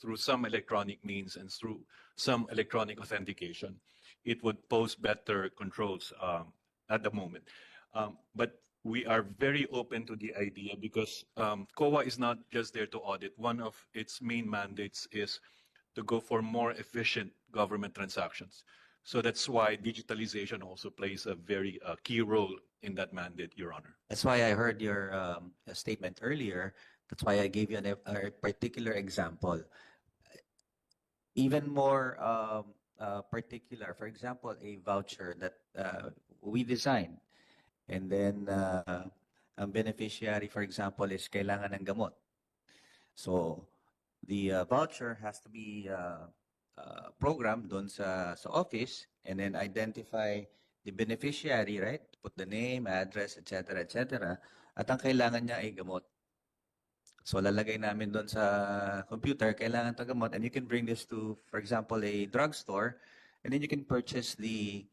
through some electronic means and through some electronic authentication, it would pose better controls um, at the moment. Um, but we are very open to the idea because um, COA is not just there to audit. One of its main mandates is to go for more efficient government transactions. So that's why digitalization also plays a very uh, key role in that mandate, Your Honor. That's why I heard your um, statement earlier. That's why I gave you an, a particular example. Even more um, uh, particular, for example, a voucher that uh, we designed. And then uh, ang beneficiary, for example, is kailangan ng gamot. So the uh, voucher has to be uh, uh, programmed doon sa, sa office and then identify the beneficiary, right? Put the name, address, etc., etc. At ang kailangan niya ay gamot. So lalagay namin doon sa computer, kailangan to gamot, and you can bring this to, for example, a drugstore, and then you can purchase the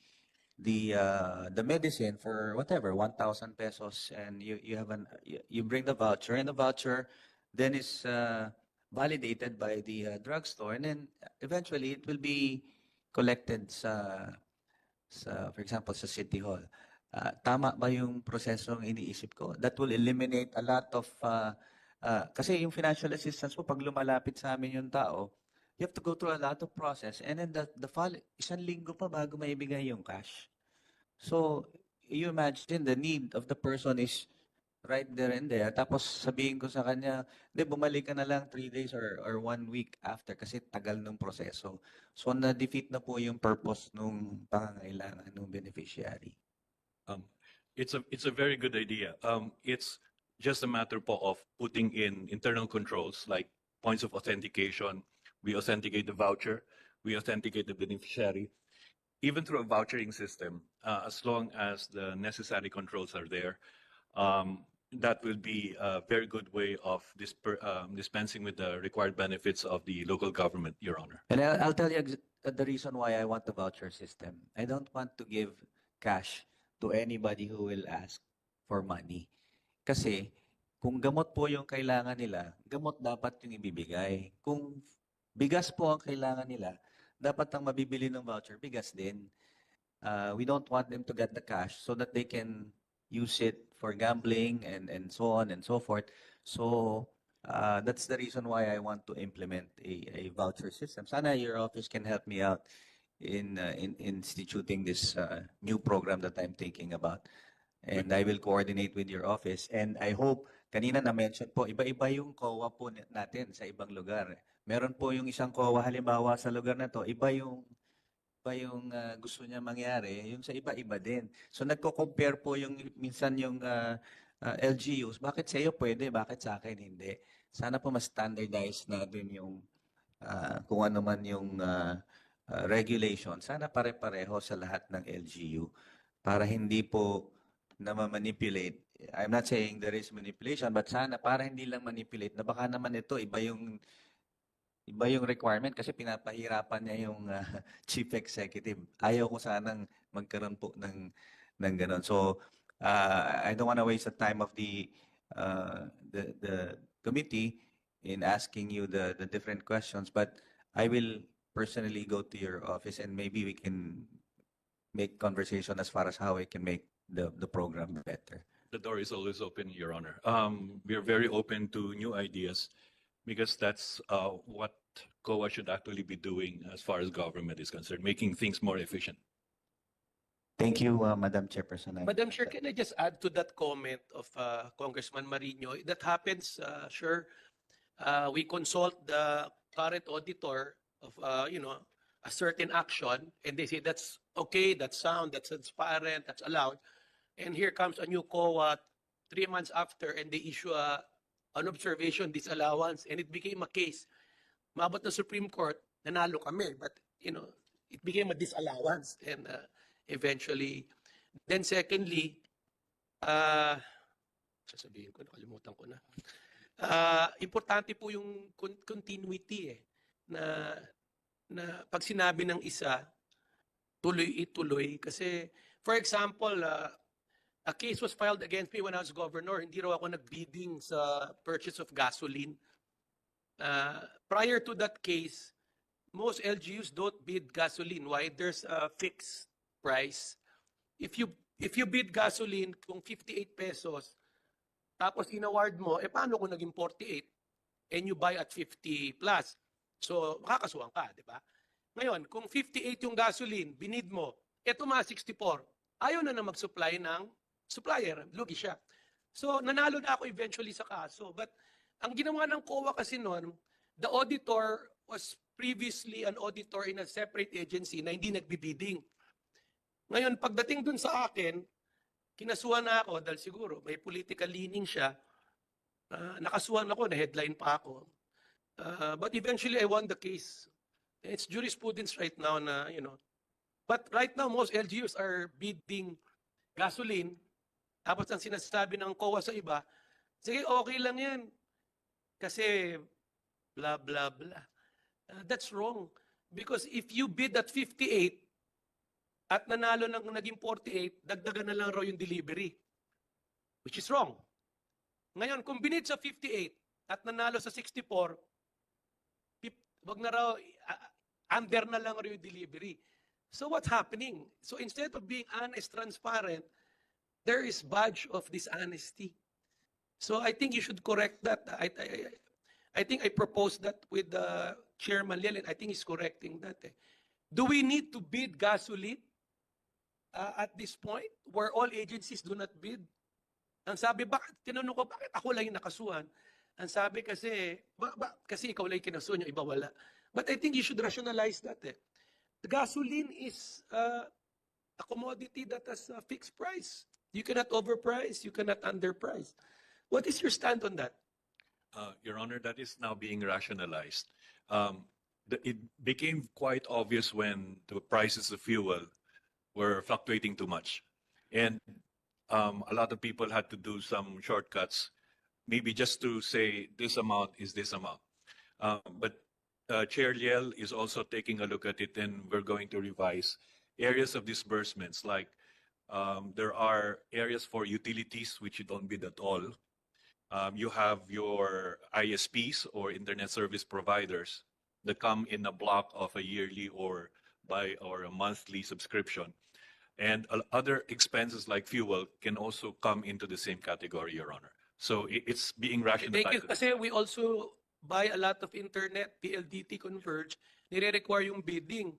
the uh, the medicine for whatever 1,000 pesos, and you you have an you, bring the voucher, and the voucher then is uh, validated by the uh, drugstore, and then eventually it will be collected sa sa, for example, sa City Hall. Ah, tama ba yung prosesong iniisip ko? That will eliminate a lot of, ah, ah, kasi yung financial assistance po, pag lumalapit sa amin yung tao, you have to go through a lot of process. And then the, the fall, isang linggo pa bago maibigay yung cash. So, you imagine the need of the person is right there and there. Tapos sabihin ko sa kanya, hindi, bumalik ka na lang three days or, or one week after kasi tagal ng proseso. So, na-defeat na po yung purpose nung pangangailangan ng beneficiary. Um, it's a it's a very good idea. Um, it's just a matter po of putting in internal controls like points of authentication. We authenticate the voucher. We authenticate the beneficiary. Even through a vouchering system, uh, as long as the necessary controls are there, um, that will be a very good way of disper, um, dispensing with the required benefits of the local government, Your Honor. And I'll, I'll tell you ex- uh, the reason why I want the voucher system. I don't want to give cash to anybody who will ask for money. Kasi kung gamot po yung kailangan nila, gamot dapat yung ibibigay. Kung bigas po ang kailangan nila, dapat ang mabibili ng voucher, bigas din. Uh, we don't want them to get the cash so that they can use it for gambling and, and so on and so forth. So uh, that's the reason why I want to implement a, a voucher system. Sana your office can help me out in, uh, in instituting this uh, new program that I'm thinking about. And I will coordinate with your office. And I hope, kanina na-mention po, iba-iba yung COA po natin sa ibang lugar. Meron po yung isang COA halimbawa sa lugar na to, iba yung iba yung uh, gusto niya mangyari, yung sa iba-iba din. So nagko-compare po yung minsan yung uh, uh, LGUs, bakit sa iyo pwede, bakit sa akin hindi. Sana po mas standardize natin yung uh, kung ano man yung uh, uh, regulation. Sana pare-pareho sa lahat ng LGU para hindi po na manipulate. I'm not saying there is manipulation, but sana para hindi lang manipulate na baka naman ito iba yung iba yung requirement kasi pinapahirapan niya yung uh, chief executive. Ayaw ko sanang magkaroon po ng ng ganon. So uh, I don't want to waste the time of the uh, the the committee in asking you the the different questions, but I will personally go to your office and maybe we can make conversation as far as how I can make the the program better. The door is always open, Your Honor. Um, we're very open to new ideas because that's uh, what COA should actually be doing as far as government is concerned, making things more efficient. Thank you, uh, Madam Chairperson. I- Madam Chair, can I just add to that comment of uh, Congressman Marino? That happens, uh, sure. Uh, we consult the current auditor of, uh, you know, a certain action, and they say that's okay, that's sound, that's transparent, that's allowed. And here comes a new COA three months after, and they issue a, an observation disallowance, and it became a case. Mabot na Supreme Court, nanalo kami, but, you know, it became a disallowance, and uh, eventually Then secondly, ah sasabihin ko, nakalimutan ko na. Ah, importante po yung con- continuity eh, na, na pag sinabi ng isa, tuloy-ituloy. Kasi, for example, ah, a case was filed against me when I was governor. Hindi raw ako nagbidding sa purchase of gasoline. Uh, prior to that case, most LGUs don't bid gasoline. Why? There's a fixed price. If you if you bid gasoline kung 58 pesos, tapos inaward mo, eh paano kung naging 48 and you buy at 50 plus? So, makakasuhan ka, di ba? Ngayon, kung 58 yung gasoline, binid mo, eto mga 64, ayaw na na mag-supply ng supplier, lugi siya. So, nanalo na ako eventually sa kaso. But, ang ginawa ng COA kasi noon, the auditor was previously an auditor in a separate agency na hindi nagbibidding. Ngayon, pagdating dun sa akin, kinasuhan na ako dahil siguro may political leaning siya. Ah, nakasuhan ako, na headline pa ako. Ah, but eventually, I won the case. It's jurisprudence right now na, you know. But right now, most LGUs are bidding gasoline. Tapos ang sinasabi ng COA sa iba, sige, okay lang yan. Kasi blah, blah, blah. Uh, that's wrong. Because if you bid at 58 at nanalo ng naging 48, dagdagan na lang raw yung delivery. Which is wrong. Ngayon, kung binid sa 58 at nanalo sa 64, pip- wag na raw, uh, under na lang raw yung delivery. So what's happening? So instead of being honest, transparent, there is badge of dishonesty. So I think you should correct that. I, I, I- think I proposed that with uh, Chairman Lian, and I think he's correcting that. eh. Do we need to bid gasoline uh, at this point where all agencies do not bid? Ang sabi, bakit, tinanong ko, bakit ako lang yung nakasuhan? Ang sabi kasi, ba, ba, kasi ikaw lang yung kinasuhan, yung iba wala. But I think you should rationalize that. Eh. The gasoline is uh, a commodity that has a fixed price. You cannot overprice, you cannot underprice. What is your stand on that? Uh, Your Honor, that is now being rationalized. Um, the- It became quite obvious when the prices of fuel were fluctuating too much. And um, a lot of people had to do some shortcuts, maybe just to say this amount is this amount. Uh, But uh, Chair Liel is also taking a look at it, and we're going to revise areas of disbursements, like um, there are areas for utilities which you don't bid at all. Um, you have your ISPs or internet service providers that come in a block of a yearly or by or a monthly subscription. And other expenses like fuel can also come into the same category, Your Honor. So it's being rationalized. Kasi we also buy a lot of internet, PLDT Converge, nire-require yung bidding.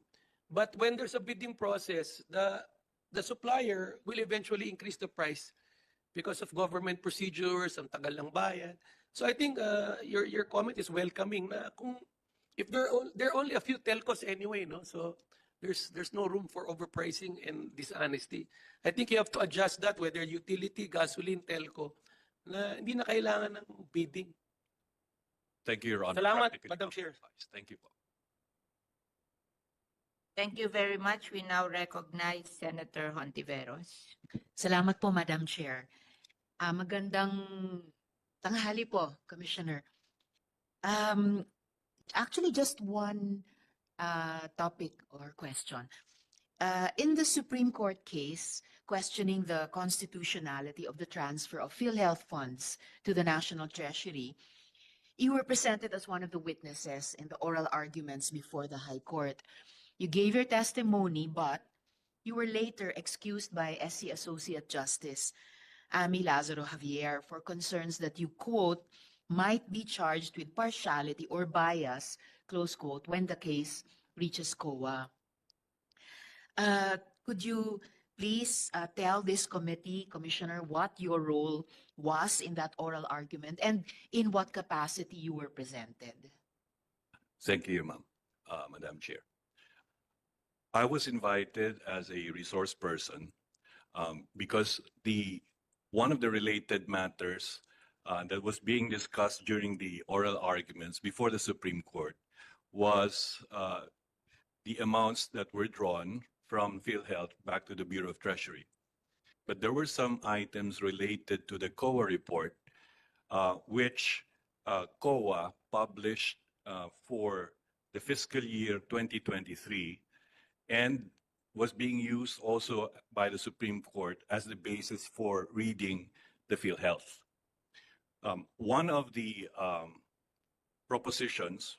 But when there's a bidding process, the the supplier will eventually increase the price because of government procedures, ang tagal ng bayad. So I think uh, your your comment is welcoming na kung if there are, there are only a few telcos anyway, no? So there's there's no room for overpricing and dishonesty. I think you have to adjust that whether utility, gasoline, telco na hindi na kailangan ng bidding. Thank you, Your Honor. Salamat, Madam Chair. Thank you. po. Thank you very much. We now recognize Senator Hontiveros. Salamat po, Madam Chair. Ah, magandang tanghali po, Commissioner. Um, actually, just one uh, topic or question. Uh, in the Supreme Court case questioning the constitutionality of the transfer of PhilHealth funds to the National Treasury, you were presented as one of the witnesses in the oral arguments before the High Court. You gave your testimony, but you were later excused by SC Associate Justice Amy Lazaro Javier for concerns that you quote might be charged with partiality or bias, close quote, when the case reaches COA. Uh, could you please uh, tell this committee, Commissioner, what your role was in that oral argument and in what capacity you were presented? Thank you, ma'am, uh, Madam Chair. I was invited as a resource person um, because the one of the related matters uh, that was being discussed during the oral arguments before the Supreme Court was uh, the amounts that were drawn from PhilHealth back to the Bureau of Treasury. But there were some items related to the COA report, uh, which uh, COA published uh, for the fiscal year 2023 and was being used also by the Supreme Court as the basis for reading the field health. Um, one of the um, propositions